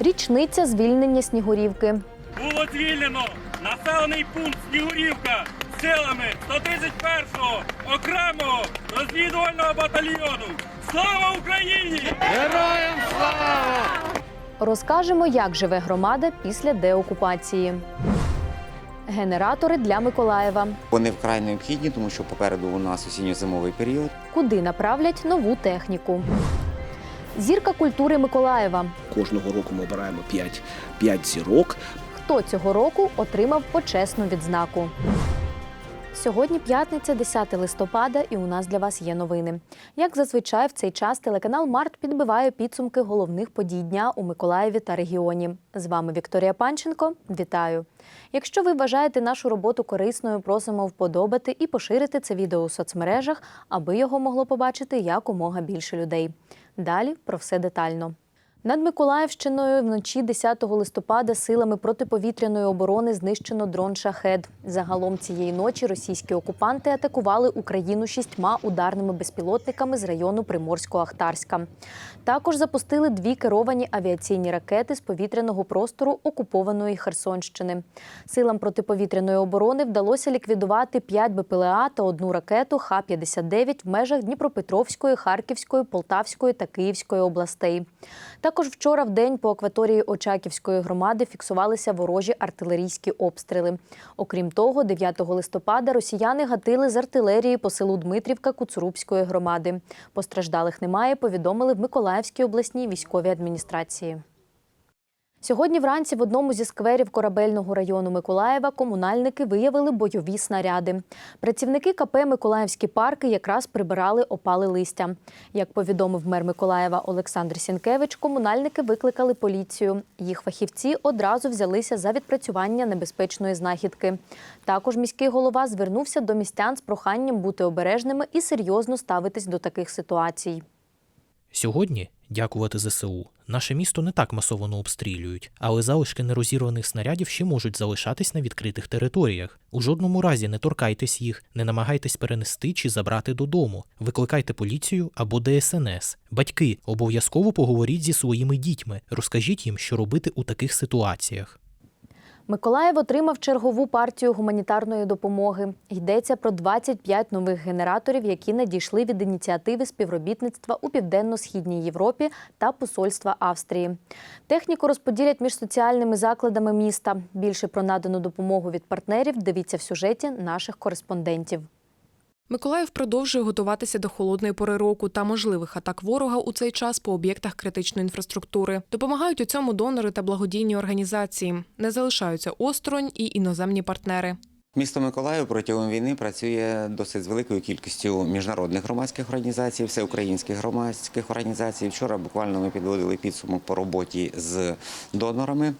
Річниця звільнення Снігурівки. Було звільнено населений пункт Снігурівка силами 131-го окремого розвідувального батальйону. Слава Україні! Героям слава! Розкажемо, як живе громада після деокупації. Генератори для Миколаєва. Вони вкрай необхідні, тому що попереду у нас осінньо-зимовий період. Куди направлять нову техніку. Зірка культури Миколаєва. Кожного року ми обираємо 5, 5 зірок. Хто цього року отримав почесну відзнаку? Сьогодні п'ятниця, 10 листопада, і у нас для вас є новини. Як зазвичай, в цей час телеканал Март підбиває підсумки головних подій дня у Миколаєві та регіоні. З вами Вікторія Панченко. Вітаю! Якщо ви вважаєте нашу роботу корисною, просимо вподобати і поширити це відео у соцмережах, аби його могло побачити якомога більше людей. Далі про все детально. Над Миколаївщиною вночі 10 листопада силами протиповітряної оборони знищено дрон Шахед. Загалом цієї ночі російські окупанти атакували Україну шістьма ударними безпілотниками з району Приморсько-Ахтарська. Також запустили дві керовані авіаційні ракети з повітряного простору окупованої Херсонщини. Силам протиповітряної оборони вдалося ліквідувати 5 БПЛА та одну ракету Х-59 в межах Дніпропетровської, Харківської, Полтавської та Київської областей. Також вчора в день по акваторії Очаківської громади фіксувалися ворожі артилерійські обстріли. Окрім того, 9 листопада росіяни гатили з артилерії по селу Дмитрівка Куцурубської громади. Постраждалих немає, повідомили в Миколаївській обласній військовій адміністрації. Сьогодні вранці в одному зі скверів корабельного району Миколаєва комунальники виявили бойові снаряди. Працівники КП Миколаївські парки якраз прибирали опали листя. Як повідомив мер Миколаєва Олександр Сінкевич, комунальники викликали поліцію. Їх фахівці одразу взялися за відпрацювання небезпечної знахідки. Також міський голова звернувся до містян з проханням бути обережними і серйозно ставитись до таких ситуацій. Сьогодні, дякувати ЗСУ, наше місто не так масово обстрілюють, але залишки нерозірваних снарядів ще можуть залишатись на відкритих територіях. У жодному разі не торкайтесь їх, не намагайтесь перенести чи забрати додому. Викликайте поліцію або ДСНС. Батьки, обов'язково поговоріть зі своїми дітьми, розкажіть їм, що робити у таких ситуаціях. Миколаїв отримав чергову партію гуманітарної допомоги. Йдеться про 25 нових генераторів, які надійшли від ініціативи співробітництва у південно-східній Європі та посольства Австрії. Техніку розподілять між соціальними закладами міста. Більше про надану допомогу від партнерів дивіться в сюжеті наших кореспондентів. Миколаїв продовжує готуватися до холодної пори року та можливих атак ворога у цей час по об'єктах критичної інфраструктури. Допомагають у цьому донори та благодійні організації. Не залишаються осторонь і іноземні партнери. Місто Миколаїв протягом війни працює досить з великою кількістю міжнародних громадських організацій, всеукраїнських громадських організацій. Вчора буквально ми підводили підсумок по роботі з донорами.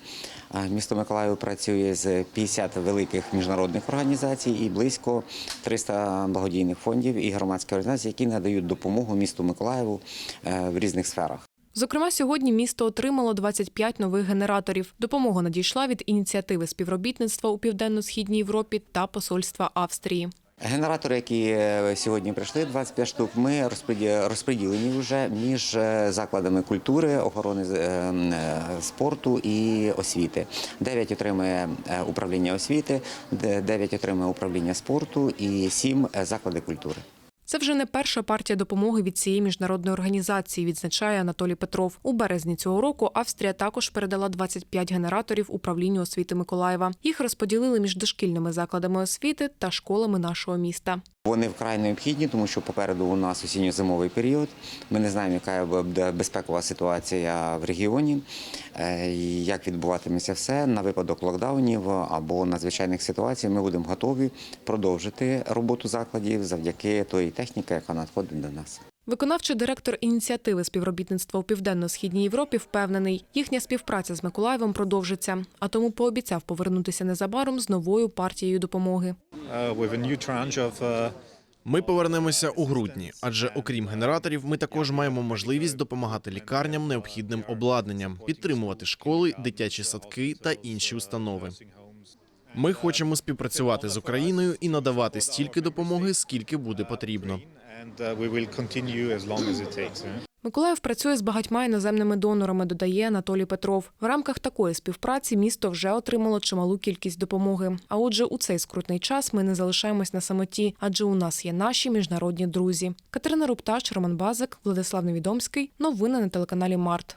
Місто Миколаїв працює з 50 великих міжнародних організацій і близько 300 благодійних фондів і громадських організацій, які надають допомогу місту Миколаєву е, в різних сферах. Зокрема, сьогодні місто отримало 25 нових генераторів. Допомога надійшла від ініціативи співробітництва у південно-східній Європі та посольства Австрії. Генератори, які е, сьогодні прийшли, 25 штук, ми розподі- розподілені вже між е, закладами культури, охорони е, спорту і освіти. 9 отримує управління освіти, 9 отримує управління спорту і 7 заклади культури. Це вже не перша партія допомоги від цієї міжнародної організації, відзначає Анатолій Петров. У березні цього року Австрія також передала 25 генераторів управлінню освіти Миколаєва. Їх розподілили між дошкільними закладами освіти та школами нашого міста. Вони вкрай необхідні, тому що попереду у нас осінньо-зимовий період. Ми не знаємо, яка буде безпекова ситуація в регіоні, е, як відбуватиметься все на випадок локдаунів або надзвичайних ситуацій. Ми будемо готові продовжити роботу закладів завдяки тої техніки, яка надходить до нас. Виконавчий директор ініціативи співробітництва у південно-східній Європі впевнений, їхня співпраця з Миколаєвом продовжиться, а тому пообіцяв повернутися незабаром з новою партією допомоги. uh, uh, Ми повернемося у грудні, адже окрім генераторів, ми також маємо можливість допомагати лікарням необхідним обладнанням, підтримувати школи, дитячі садки та інші установи. Ми хочемо співпрацювати з Україною і надавати стільки допомоги, скільки буде потрібно. Uh. Миколаїв працює з багатьма іноземними донорами, додає Анатолій Петров. В рамках такої співпраці місто вже отримало чималу кількість допомоги. А отже, у цей скрутний час ми не залишаємось на самоті, адже у нас є наші міжнародні друзі. Катерина Руптач, Роман Базик, Владислав Невідомський. Новини на телеканалі Март.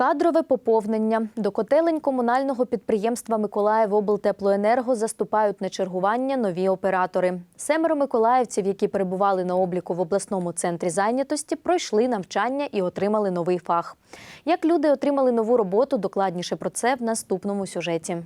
Кадрове поповнення до котелень комунального підприємства Миколаївоблтеплоенерго заступають на чергування нові оператори. Семеро миколаївців, які перебували на обліку в обласному центрі зайнятості, пройшли навчання і отримали новий фах. Як люди отримали нову роботу, докладніше про це в наступному сюжеті.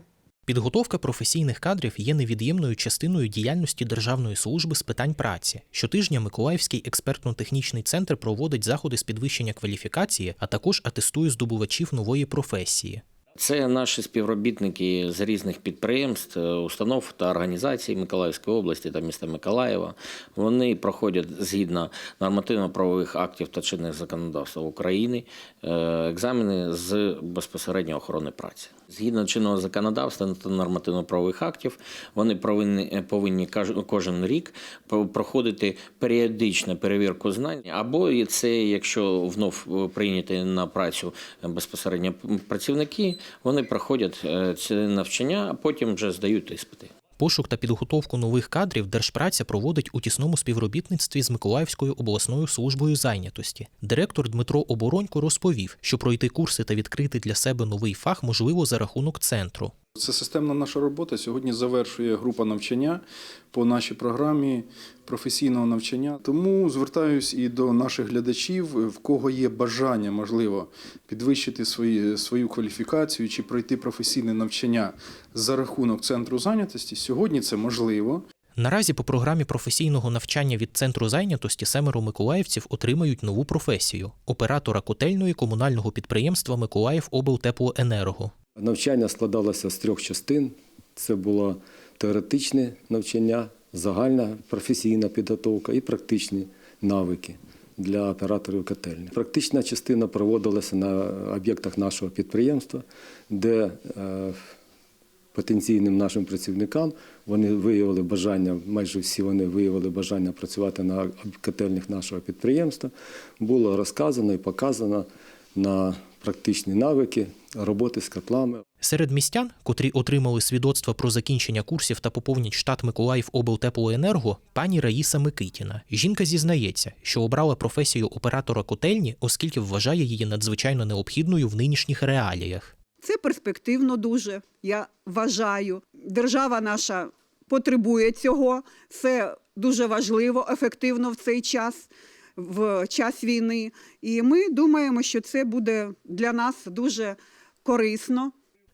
Підготовка професійних кадрів є невід'ємною частиною діяльності Державної служби з питань праці. Щотижня Миколаївський експертно-технічний центр проводить заходи з підвищення кваліфікації, а також атестує здобувачів нової професії. Це наші співробітники з різних підприємств, е, установ та організацій Миколаївської області та міста Миколаєва. Вони проходять згідно нормативно-правових актів та чинних законодавства України е, екзамени з безпосередньо охорони праці. Згідно чинного законодавства та нормативно-правових актів, вони повинні, повинні каж- кожен рік про- проходити періодичну перевірку знань, або це, якщо внов прийняті на працю безпосередньо працівники, вони проходять е, це навчання, а потім вже здають іспити. Пошук та підготовку нових кадрів Держпраця проводить у тісному співробітництві з Миколаївською обласною службою зайнятості. Директор Дмитро Оборонько розповів, що пройти курси та відкрити для себе новий фах можливо за рахунок центру. Це системна наша робота. Сьогодні завершує група навчання по нашій програмі професійного навчання. Тому звертаюсь і до наших глядачів, в кого є бажання, можливо, підвищити свої, свою кваліфікацію чи пройти професійне навчання за рахунок центру зайнятості. Сьогодні це можливо. Наразі по програмі професійного навчання від центру зайнятості семеро миколаївців отримають нову професію оператора котельної комунального підприємства Миколаїв облтеплоенерго. Навчання складалося з трьох частин. Це було теоретичне навчання, загальна професійна підготовка і практичні навики для операторів котельні. Практична частина проводилася на об'єктах нашого підприємства, де е, потенційним нашим працівникам вони виявили бажання, майже всі вони виявили бажання працювати на котельнях нашого підприємства. Було розказано і показано на практичні навики роботи з котлами. Серед містян, котрі отримали свідоцтва про закінчення курсів та поповнять штат Миколаїв облтеплоенерго, пані Раїса Микитіна. Жінка зізнається, що обрала професію оператора котельні, оскільки вважає її надзвичайно необхідною в нинішніх реаліях. Це перспективно дуже. Я вважаю, держава наша потребує цього. Це дуже важливо, ефективно в цей час, в час війни. І ми думаємо, що це буде для нас дуже корисно.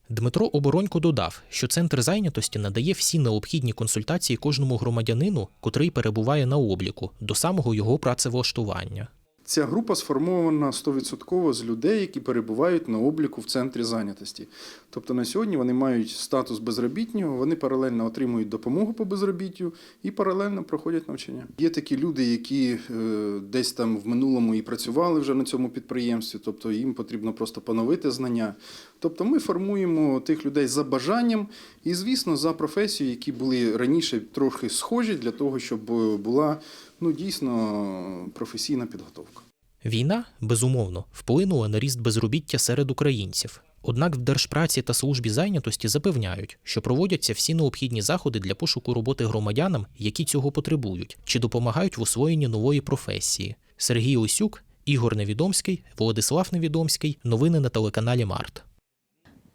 Дмитро Оборонько додав, що центр зайнятості надає всі необхідні консультації кожному громадянину, котрий перебуває на обліку, до самого його працевлаштування. Ця група сформована 100% з людей, які перебувають на обліку в центрі зайнятості. Тобто на сьогодні вони мають статус безробітнього, вони паралельно отримують допомогу по безробіттю і паралельно проходять навчання. Є такі люди, які е, десь там в минулому і працювали вже на цьому підприємстві, тобто їм потрібно просто поновити знання. Тобто ми формуємо тих людей за бажанням і, звісно, за професією, які були раніше трохи схожі для того, щоб е, була ну, дійсно професійна підготовка. Війна, безумовно, вплинула на ріст безробіття серед українців. Однак в Держпраці та службі зайнятості запевняють, що проводяться всі необхідні заходи для пошуку роботи громадянам, які цього потребують, чи допомагають в освоєнні нової професії. Сергій Осюк, Ігор Невідомський, Владислав Невідомський. Новини на телеканалі Март.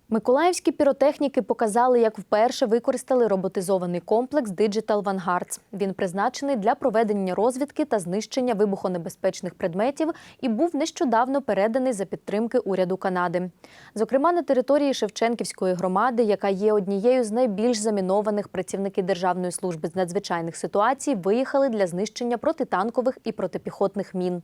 Миколаївські піротехніки показали, як вперше використали роботизований комплекс Digital Vanguards. Він призначений для проведення розвідки та знищення вибухонебезпечних предметів і був нещодавно переданий за підтримки уряду Канади. Зокрема, на території Шевченківської громади, яка є однією з найбільш замінованих працівники Державної служби з надзвичайних ситуацій, виїхали для знищення протитанкових і протипіхотних мін.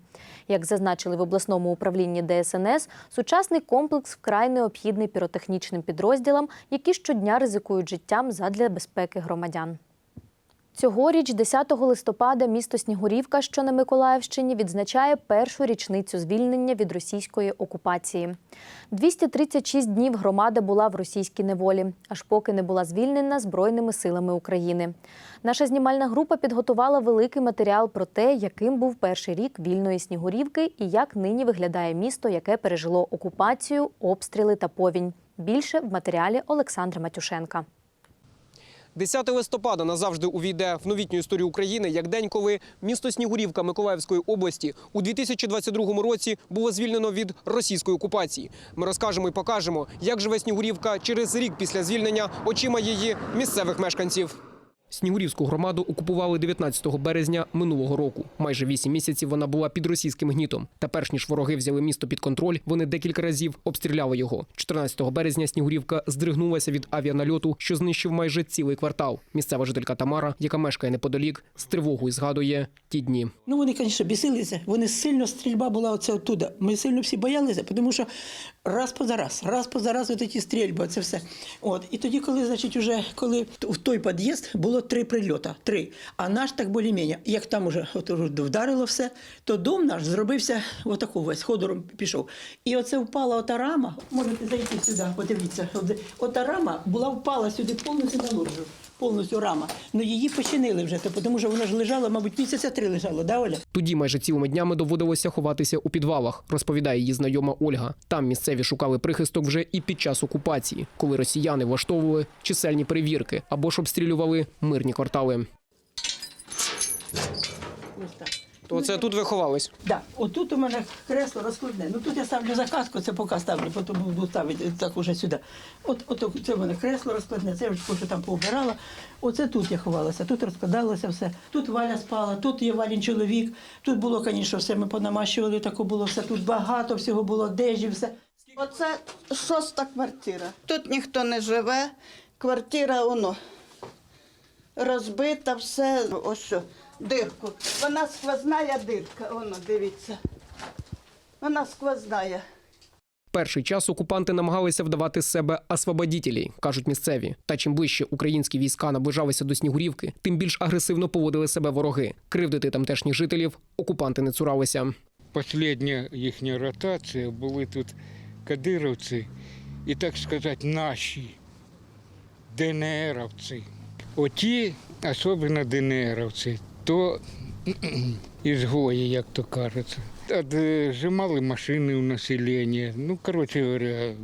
Як зазначили в обласному управлінні ДСНС, сучасний комплекс вкрай необхідний піротехнічним підрозділам, які щодня ризикують життям задля безпеки громадян. Цьогоріч, 10 листопада, місто Снігурівка, що на Миколаївщині, відзначає першу річницю звільнення від російської окупації. 236 днів громада була в російській неволі, аж поки не була звільнена Збройними силами України. Наша знімальна група підготувала великий матеріал про те, яким був перший рік вільної Снігурівки і як нині виглядає місто, яке пережило окупацію, обстріли та повінь. Більше в матеріалі Олександра Матюшенка. 10 листопада назавжди увійде в новітню історію України як день, коли місто Снігурівка Миколаївської області у 2022 році було звільнено від російської окупації. Ми розкажемо і покажемо, як живе Снігурівка через рік після звільнення очима її місцевих мешканців. Снігурівську громаду окупували 19 березня минулого року. Майже вісім місяців вона була під російським гнітом. Та перш ніж вороги взяли місто під контроль, вони декілька разів обстріляли його. 14 березня Снігурівка здригнулася від авіанальоту, що знищив майже цілий квартал. Місцева жителька Тамара, яка мешкає неподалік, з тривогою згадує ті дні. Ну, вони, звісно, бісилися. Вони сильно стрільба була оце оттуда. Ми сильно всі боялися, тому що раз поза раз, раз поза раз от ті стрільби, це все. От. І тоді, коли, значить, уже коли в той під'їзд було три прильота. Три. А наш так більш-менш, як там уже от, вдарило все, то дом наш зробився отаку весь, ходором пішов. І оце впала ота рама. Можете зайти сюди, подивіться. От- Ота рама була впала сюди повністю на ложу. Повністю рама. Ну її починили вже, то, тому що вона ж лежала, мабуть, місяця три лежала, да, Оля? Тоді майже цілими днями доводилося ховатися у підвалах, розповідає її знайома Ольга. Там місцеві шукали прихисток вже і під час окупації, коли росіяни влаштовували чисельні перевірки або ж обстрілювали мирні квартали. Ось так. То це тут ви ховались. Да, отут у мене кресло розкладне. Ну тут я ставлю заказку, це поки ставлю, потім буду ставити так уже сюди. От, от це в мене кресло розкладне, це я вже що там пообирала. Оце тут я ховалася, тут розкладалося все. Тут Валя спала, тут є Валін чоловік. Тут було, звісно, все ми понамащували, тако було все. Тут багато всього було, одежі, все. Оце шоста квартира. Тут ніхто не живе. Квартира воно розбита, все. Ось що, дирку. Вона сквозная дирка, воно, дивіться. Вона сквозная. Перший час окупанти намагалися вдавати з себе освободітелей, кажуть місцеві. Та чим ближче українські війська наближалися до Снігурівки, тим більш агресивно поводили себе вороги. Кривдити тамтешніх жителів окупанти не цуралися. Последня їхня ротація були тут кадировці і, так сказати, наші ДНРовці. Оті, особливо ДНРовці, то ізгої, як то кажеться. Отжимали машини у населення. Ну, коротше говоря,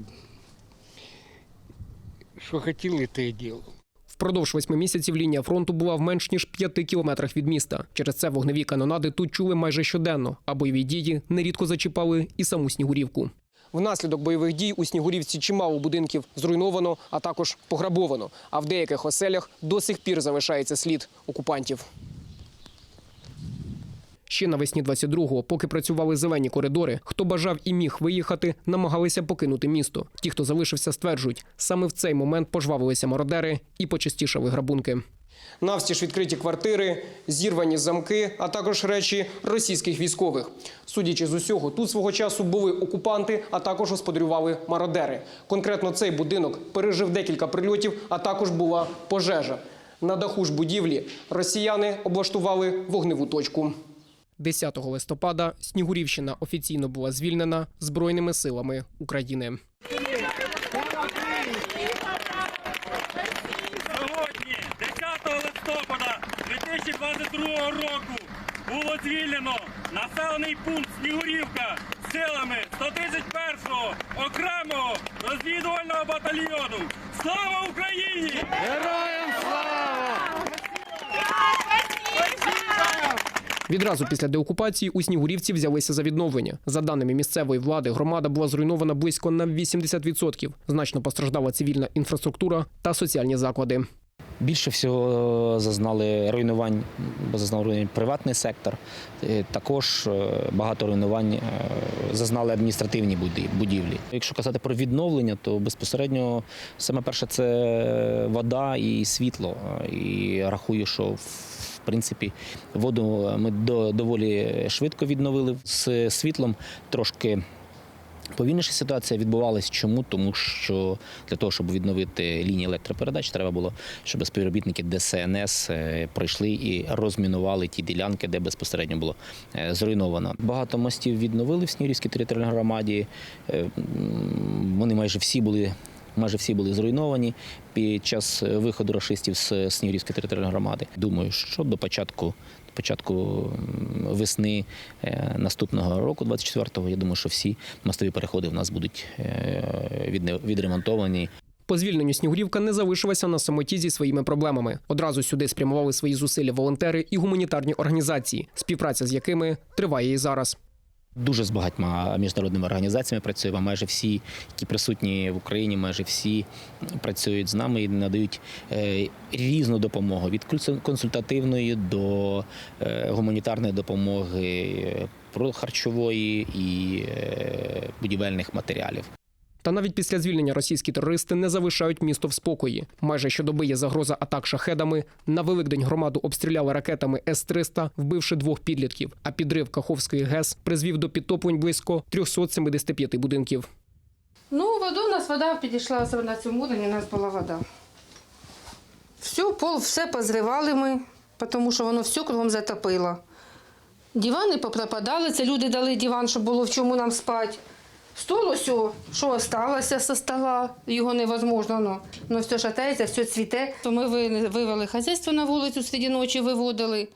що хотіли, те й діло. Впродовж восьми місяців лінія фронту була в менш ніж п'яти кілометрах від міста. Через це вогневі канонади тут чули майже щоденно, а бойові дії нерідко зачіпали і саму Снігурівку. Внаслідок бойових дій у Снігурівці чимало будинків зруйновано, а також пограбовано. А в деяких оселях до сих пір залишається слід окупантів. Ще навесні 22-го, поки працювали зелені коридори, хто бажав і міг виїхати, намагалися покинути місто. Ті, хто залишився, стверджують, саме в цей момент пожвавилися мародери і почастішали грабунки. Навстіж відкриті квартири, зірвані замки, а також речі російських військових. Судячи з усього, тут свого часу були окупанти, а також господарювали мародери. Конкретно цей будинок пережив декілька прильотів, а також була пожежа. На даху ж будівлі росіяни облаштували вогневу точку. 10 листопада Снігурівщина офіційно була звільнена Збройними силами України. Сьогодні, 10 листопада 2022 року, було звільнено населений пункт Снігурівка силами 131-го окремого розвідувального батальйону. Слава Україні! Героям слава! Відразу після деокупації у Снігурівці взялися за відновлення. За даними місцевої влади, громада була зруйнована близько на 80%. Значно постраждала цивільна інфраструктура та соціальні заклади. Більше всього зазнали руйнувань, бо зазнав руйнувань приватний сектор. Е, Також е, багато руйнувань е, зазнали адміністративні будівлі. Якщо казати про відновлення, то безпосередньо саме перше це вода і світло. Е, І рахую, що принципі воду ми до- доволі швидко відновили з світлом трошки. Повільніша ситуація відбувалась чому? Тому що для того, щоб відновити лінії електропередач, треба було, щоб співробітники ДСНС е, пройшли і розмінували ті ділянки, де безпосередньо було е, зруйновано. Багато мостів відновили в Снігурівській територіальній громаді. Е, Вони майже всі були. Майже всі були зруйновані під час виходу рашистів з Снігурівської територіальної громади. Думаю, що до початку, початку весни е, наступного року, 24-го, я думаю, що всі мостові переходи в нас будуть е, відремонтовані. По звільненню Снігурівка не залишилася на самоті зі своїми проблемами. Одразу сюди спрямували свої зусилля волонтери і гуманітарні організації, співпраця з якими триває і зараз. Дуже з багатьма міжнародними організаціями працюємо. Майже всі, які присутні в Україні, майже всі працюють з нами і надають е, різну допомогу від консуль- консультативної до е, гуманітарної допомоги, е, про харчової і будівельних матеріалів. Та навіть після звільнення російські терористи не залишають місто в спокої. Майже щодоби є загроза атак шахедами. На Великдень громаду обстріляли ракетами С-300, вбивши двох підлітків. А підрив Каховської ГЕС призвів до підтоплень близько 375 будинків. Ну, воду у нас вода підійшла на цьому уровні, у нас була вода. Все, пол, все позривали ми, тому що воно все кругом затопило. Дивани попропадали, це люди дали диван, щоб було в чому нам спати. Стол ось, що осталося зі стола, його невозможно, ну, ну все шатається, все цвіте. То ми вивели хазяйство на вулицю серед ночі, виводили.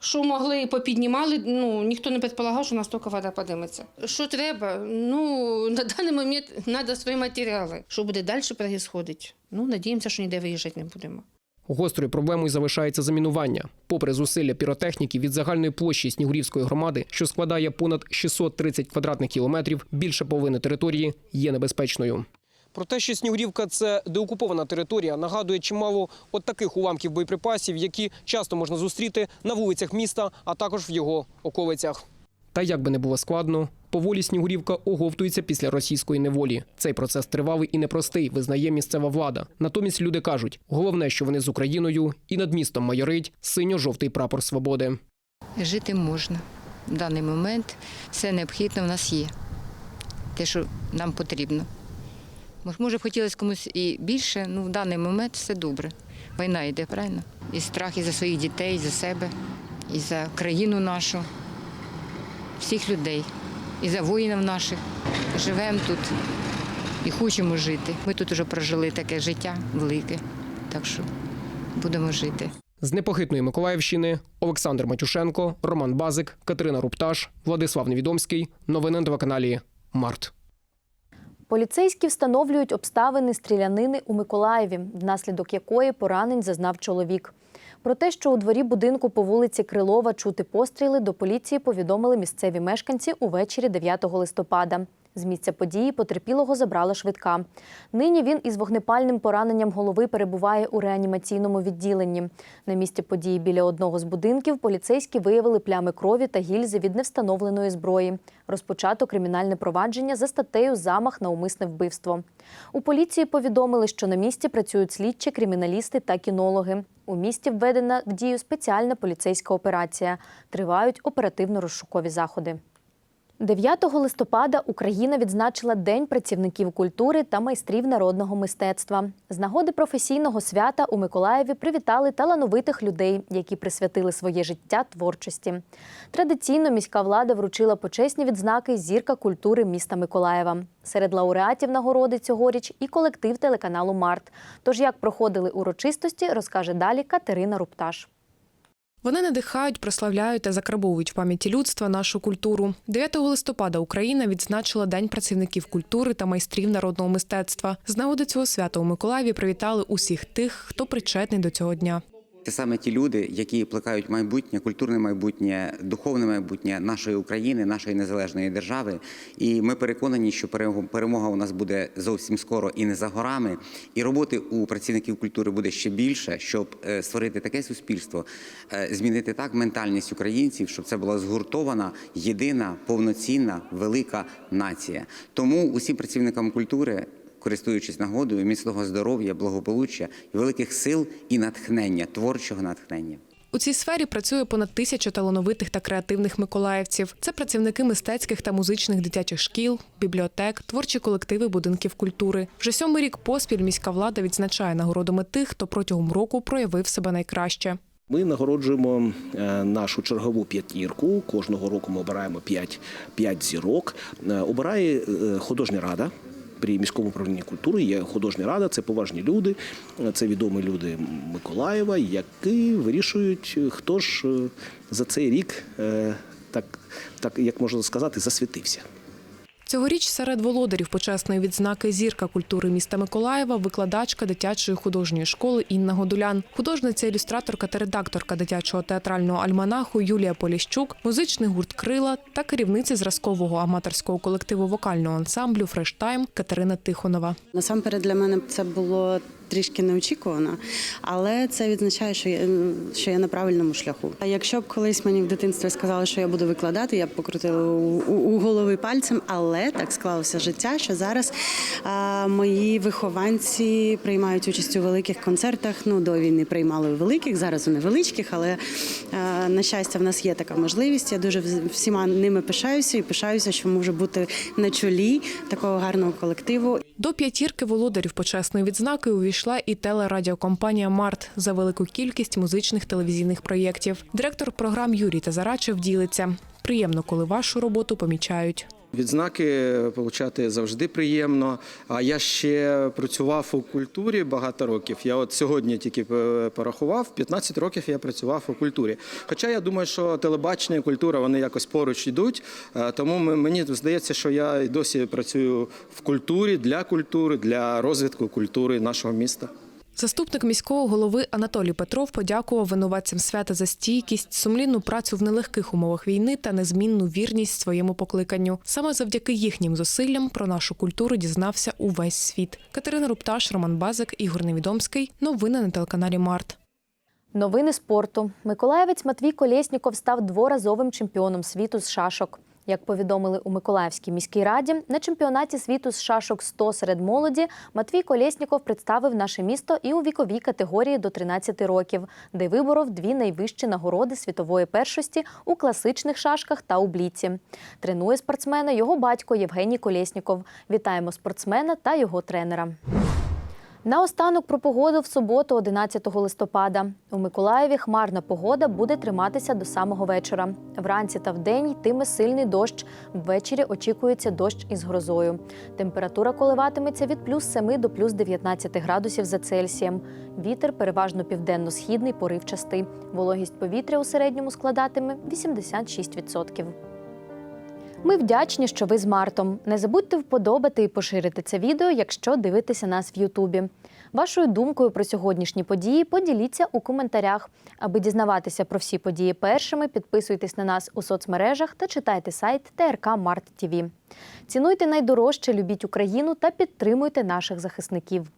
Що могли, попіднімали, ну, ніхто не предполагав, що настільки вода подиметься. Що треба? Ну, на даний момент треба свої матеріали. Що буде далі відбуватися? Ну, надіємося, що ніде виїжджати не будемо. Гострою проблемою залишається замінування. Попри зусилля піротехніки від загальної площі Снігурівської громади, що складає понад 630 квадратних кілометрів, більше половини території є небезпечною. Про те, що Снігурівка це деокупована територія, нагадує чимало от таких уламків боєприпасів, які часто можна зустріти на вулицях міста, а також в його околицях. Та як би не було складно, поволі Снігурівка оговтується після російської неволі. Цей процес тривалий і непростий, визнає місцева влада. Натомість люди кажуть, головне, що вони з Україною, і над містом майорить синьо-жовтий прапор свободи. Жити можна. В даний момент все необхідне в нас є. Те, що нам потрібно. Може, б хотілося комусь і більше, ну в даний момент все добре. Війна йде, правильно? І страх і за своїх дітей, і за себе, і за країну нашу, всіх людей, і за воїнів наших. Живемо тут і хочемо жити. Ми тут вже прожили таке життя велике, так що будемо жити. З непохитної Миколаївщини Олександр Матюшенко, Роман Базик, Катерина Рупташ, Владислав Невідомський. Новини на телеканалі Март. Поліцейські встановлюють обставини стрілянини у Миколаєві, внаслідок якої поранень зазнав чоловік. Про те, що у дворі будинку по вулиці Крилова чути постріли, до поліції повідомили місцеві мешканці увечері 9 листопада. З місця події потерпілого забрала швидка. Нині він із вогнепальним пораненням голови перебуває у реанімаційному відділенні. На місці події біля одного з будинків поліцейські виявили плями крові та гільзи від невстановленої зброї. Розпочато кримінальне провадження за статтею Замах на умисне вбивство. У поліції повідомили, що на місці працюють слідчі, криміналісти та кінологи. У місті введена в дію спеціальна поліцейська операція. Тривають оперативно-розшукові заходи. 9 листопада Україна відзначила День працівників культури та майстрів народного мистецтва. З нагоди професійного свята у Миколаєві привітали талановитих людей, які присвятили своє життя творчості. Традиційно міська влада вручила почесні відзнаки Зірка культури міста Миколаєва. Серед лауреатів нагороди цьогоріч і колектив телеканалу Март. Тож як проходили урочистості, розкаже далі Катерина Рупташ. Вони надихають, прославляють та закарбовують в пам'яті людства нашу культуру. 9 листопада Україна відзначила День працівників культури та майстрів народного мистецтва. З нагоди цього свята у Миколаєві привітали усіх тих, хто причетний до цього дня. Це саме ті люди, які плекають майбутнє, культурне майбутнє, духовне майбутнє нашої України, нашої незалежної держави. І ми переконані, що перемога у нас буде зовсім скоро і не за горами. І роботи у працівників культури буде ще більше, щоб е, створити таке суспільство, е, змінити так ментальність українців, щоб це була згуртована, єдина, повноцінна, велика нація. Тому усім працівникам культури користуючись нагодою, міцного здоров'я, благополуччя, великих сил і натхнення, творчого натхнення. У цій сфері працює понад тисяча талановитих та креативних миколаївців. Це працівники мистецьких та музичних дитячих шкіл, бібліотек, творчі колективи будинків культури. Вже сьомий рік поспіль міська влада відзначає нагородами тих, хто протягом року проявив себе найкраще. Ми нагороджуємо е, нашу чергову п'ятірку. Кожного року ми обираємо п'ять, п'ять зірок. Е, Обирає е, художня рада. При міському управлінні культури є художня рада, це поважні люди, це відомі люди Миколаєва, які вирішують, хто ж е, за цей рік, е, так, так як можна сказати, засвітився. Цьогоріч серед володарів почесної відзнаки зірка культури міста Миколаєва викладачка дитячої художньої школи Інна Годулян, художниця, ілюстраторка та редакторка дитячого театрального альманаху Юлія Поліщук, музичний гурт Крила та керівниця зразкового аматорського колективу вокального ансамблю Фрештайм Катерина Тихонова. Насамперед для мене це було трішки неочікувано, але це відзначає, що я, що я на правильному шляху. А якщо б колись мені в дитинстві сказали, що я буду викладати, я б покрутила у, у, у голови пальцем, але так склалося життя, що зараз а, мої вихованці приймають участь у великих концертах. Ну до війни приймали у великих, зараз у невеличких, але а, на щастя, в нас є така можливість. Я дуже всіма ними пишаюся і пишаюся, що можу бути на чолі такого гарного колективу. До п'ятірки володарів почесної відзнаки увійшла і телерадіокомпанія Март за велику кількість музичних телевізійних проєктів. Директор програм Юрій Тазарачев ділиться. Приємно, коли вашу роботу помічають. Відзнаки отримати завжди приємно. А я ще працював у культурі багато років. Я от сьогодні тільки е, порахував, 15 років я працював у культурі. Хоча я думаю, що телебачення і культура вони якось поруч йдуть. Е, Тому мені здається, що я досі працюю в культурі для культури, для розвитку культури нашого міста. Заступник міського голови Анатолій Петров подякував винуватцям свята за стійкість, сумлінну працю в нелегких умовах війни та незмінну вірність своєму покликанню. Саме завдяки їхнім зусиллям про нашу культуру дізнався увесь світ. Катерина Рупташ, Роман Базик, Ігор Невідомський. Новини на телеканалі Март. Новини спорту. Миколаєвець Матвій Колєсніков став дворазовим чемпіоном світу з шашок. Як повідомили у Миколаївській міській раді, на чемпіонаті світу з шашок 100 серед молоді Матвій Колєсніков представив наше місто і у віковій категорії до 13 років, де виборов дві найвищі нагороди світової першості у класичних шашках та у бліці. Тренує спортсмена його батько Євгеній Колєсніков. Вітаємо спортсмена та його тренера. Наостанок про погоду в суботу, 11 листопада. У Миколаєві хмарна погода буде триматися до самого вечора. Вранці та вдень йтиме сильний дощ. Ввечері очікується дощ із грозою. Температура коливатиметься від плюс 7 до плюс 19 градусів за Цельсієм. Вітер переважно південно-східний, поривчастий. Вологість повітря у середньому складатиме 86%. Ми вдячні, що ви з Мартом. Не забудьте вподобати і поширити це відео, якщо дивитеся нас в Ютубі. Вашою думкою про сьогоднішні події поділіться у коментарях. Аби дізнаватися про всі події першими, підписуйтесь на нас у соцмережах та читайте сайт ТРК Март. Цінуйте найдорожче, любіть Україну та підтримуйте наших захисників.